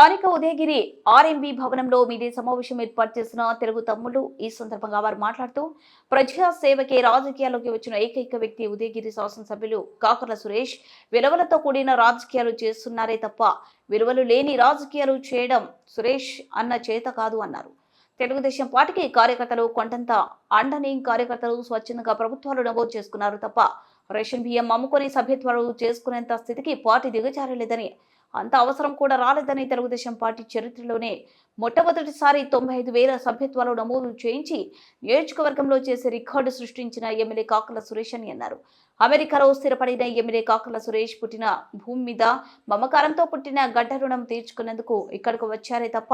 స్థానిక ఉదయగిరి ఆర్ఎంబి భవనంలో మీది సమావేశం ఏర్పాటు చేసిన తెలుగు తమ్ముళ్ళు ఈ సందర్భంగా వారు మాట్లాడుతూ ప్రజా సేవకే రాజకీయాల్లోకి వచ్చిన ఏకైక వ్యక్తి ఉదయగిరి శాసనసభ్యులు కాకర్ల సురేష్. విలువలతో కూడిన రాజకీయాలు చేస్తున్నారే తప్ప విలువలు లేని రాజకీయాలు చేయడం సురేష్ అన్న చేత కాదు అన్నారు. తెలుగుదేశం పార్టీకి కార్యకర్తలు కొండంత అండని కార్యకర్తలు స్వచ్ఛందంగా ప్రభుత్వాలు నమోదు చేసుకున్నారు తప్ప రేషన్ బియ్యం అమ్ముకొని సభ్యత్వాలు చేసుకునేంత స్థితికి పార్టీ దిగజారలేదని అంత అవసరం కూడా రాలేదని తెలుగుదేశం పార్టీ చరిత్రలోనే మొట్టమొదటిసారి తొంభై ఐదు వేల సభ్యత్వాలు నమోదు చేయించి నియోజకవర్గంలో చేసే రికార్డు సృష్టించిన ఎమ్మెల్యే కాకల సురేష్ అని అన్నారు. అమెరికాలో స్థిరపడిన ఎమ్మెల్యే కాకల సురేష్ పుట్టిన భూమి మీద మమకారంతో పుట్టిన గడ్డ రుణం తీర్చుకునేందుకు ఇక్కడకు వచ్చారే తప్ప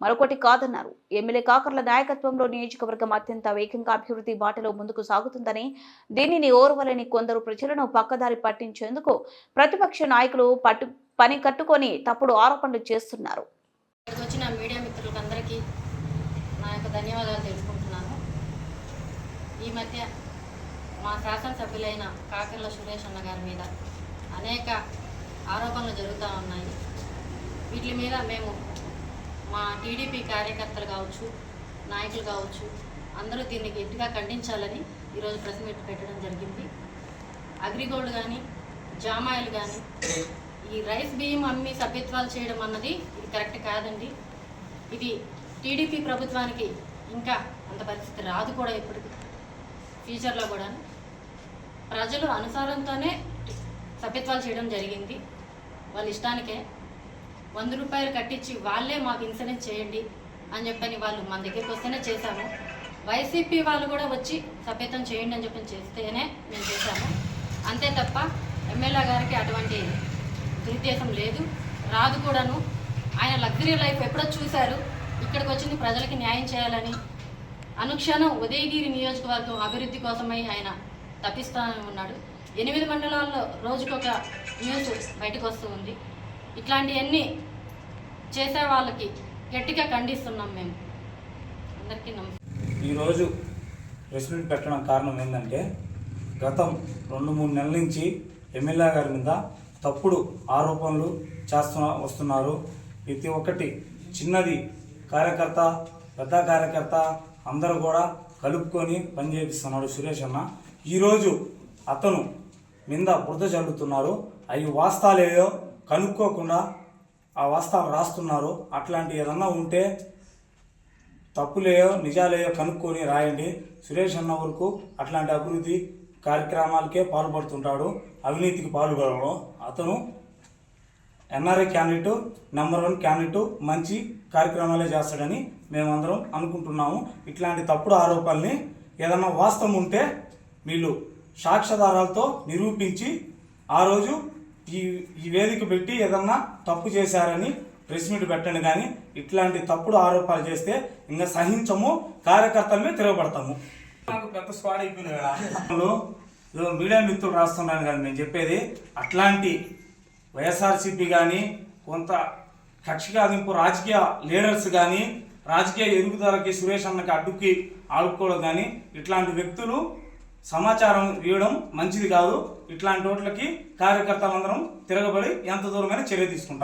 మరొకటి కాదన్నారు. ఎమ్మెల్యే కాకర్ల నాయకత్వంలో నియోజకవర్గం అత్యంత వేగంగా అభివృద్ధి బాటలో ముందుకు సాగుతుందని దీనిని ఓర్వలేని కొందరు ప్రజలను పక్కదారి పట్టించేందుకు ప్రతిపక్ష నాయకులు పట్టు పని కట్టుకొని తప్పుడు ఆరోపణలు చేస్తున్నారు. ఇక్కడికి వచ్చిన మీడియా మిత్రులకందరికీ నా యొక్క ధన్యవాదాలు తెలుసుకుంటున్నాను ఈ మధ్య మా శాసనసభ్యులైన కాకిర్ల సురేష్ అన్న గారి మీద అనేక ఆరోపణలు జరుగుతూ ఉన్నాయి. వీటి మీద మేము మా టీడీపీ కార్యకర్తలు కావచ్చు నాయకులు కావచ్చు అందరూ దీన్ని గట్టిగా ఖండించాలని ఈరోజు ప్రెస్ మీట్ పెట్టడం జరిగింది. అగ్రిగోల్డ్ కానీ జామాయిలు కానీ ఈ రైస్ బియ్యం అమ్మి సభ్యత్వాలు చేయడం అన్నది ఇది కరెక్ట్ కాదండి. ఇది టీడీపీ ప్రభుత్వానికి ఇంకా అంత పరిస్థితి రాదు కూడా ఇప్పటికి. ఫ్యూచర్లో కూడా ప్రజలు అనుసారంతోనే సభ్యత్వాలు చేయడం జరిగింది. వాళ్ళ ఇష్టానికే. వంద రూపాయలు కట్టించి వాళ్ళే మాకు ఇన్సూరెన్స్ చేయండి అని చెప్పని వాళ్ళు మన దగ్గరికి వస్తేనే చేశాము. వైసీపీ వాళ్ళు కూడా వచ్చి సభ్యత్వం చేయండి అని చెప్పి చేస్తేనే మేము చేశాము. అంతే తప్ప ఎమ్మెల్యే గారికి అటువంటి దురుద్దేశం లేదు. రాదు కూడాను. ఆయన లగ్జరీ లైఫ్ ఎప్పుడో చూశారు. ఇక్కడికి వచ్చింది ప్రజలకి న్యాయం చేయాలని. అనుక్షణం ఉదయగిరి నియోజకవర్గం అభివృద్ధి కోసమై ఆయన తప్పిస్తానని ఉన్నాడు. ఎనిమిది మండలాల్లో రోజుకొక న్యూస్ బయటకు వస్తూ ఉంది. ఇట్లాంటివన్నీ చేసే వాళ్ళకి గట్టిగా ఖండిస్తున్నాం మేము. అందరికీ నమస్కారం ఈరోజు ప్రెస్ మీట్ పెట్టడం కారణం ఏంటంటే గతం రెండు మూడు నెలల నుంచి ఎమ్మెల్యే గారి మీద తప్పుడు ఆరోపణలు చేస్తు వస్తున్నారు. ప్రతి ఒక్కటి చిన్నది. కార్యకర్త పెద్ద కార్యకర్త అందరూ కూడా కలుపుకొని పనిచేపిస్తున్నాడు సురేష్ అన్న. ఈరోజు అతను మీద బురద చల్లుతున్నారు అవి వాస్తాలేయో కనుక్కోకుండా ఆ వాస్తాలు రాస్తున్నారు. అట్లాంటి ఏదన్నా ఉంటే తప్పులేయో నిజాలేయో కనుక్కొని రాయండి. సురేష్ అన్న వరకు అట్లాంటి అభివృద్ధి కార్యక్రమాలకే పాల్పడుతుంటాడు. అవినీతికి పాల్గొనడం. అతను NRI candidate number one candidate మంచి కార్యక్రమాలే చేస్తాడని మేమందరం అనుకుంటున్నాము. ఇట్లాంటి తప్పుడు ఆరోపణల్ని ఏదన్నా వాస్తవం ఉంటే వీళ్ళు సాక్ష్యాధారాలతో నిరూపించి ఆ రోజు ఈ ఈ వేదిక పెట్టి ఏదన్నా తప్పు చేశారని ప్రెస్ మీట్ పెట్టండి కానీ ఇట్లాంటి తప్పుడు ఆరోపణలు చేస్తే ఇంకా సహించము కార్యకర్తలమే తిరగబడతాము. నాకు పెద్ద స్వాడ్ అయిపోయింది మీడియా మిత్రులు రాస్తున్నాను కానీ నేను చెప్పేది అట్లాంటి వైఎస్ఆర్సీపీ కానీ కొంత కక్షికాదింపు రాజకీయ లీడర్స్ కానీ రాజకీయ ఎరుగుదలకి సురేష్ అన్నకి అడ్డుకి ఆడుకోవడం కానీ ఇట్లాంటి వ్యక్తులు సమాచారం ఇవ్వడం మంచిది కాదు. ఇట్లాంటి ఓట్లకి కార్యకర్తలందరం తిరగబడి ఎంత దూరమైన చర్య తీసుకుంటారు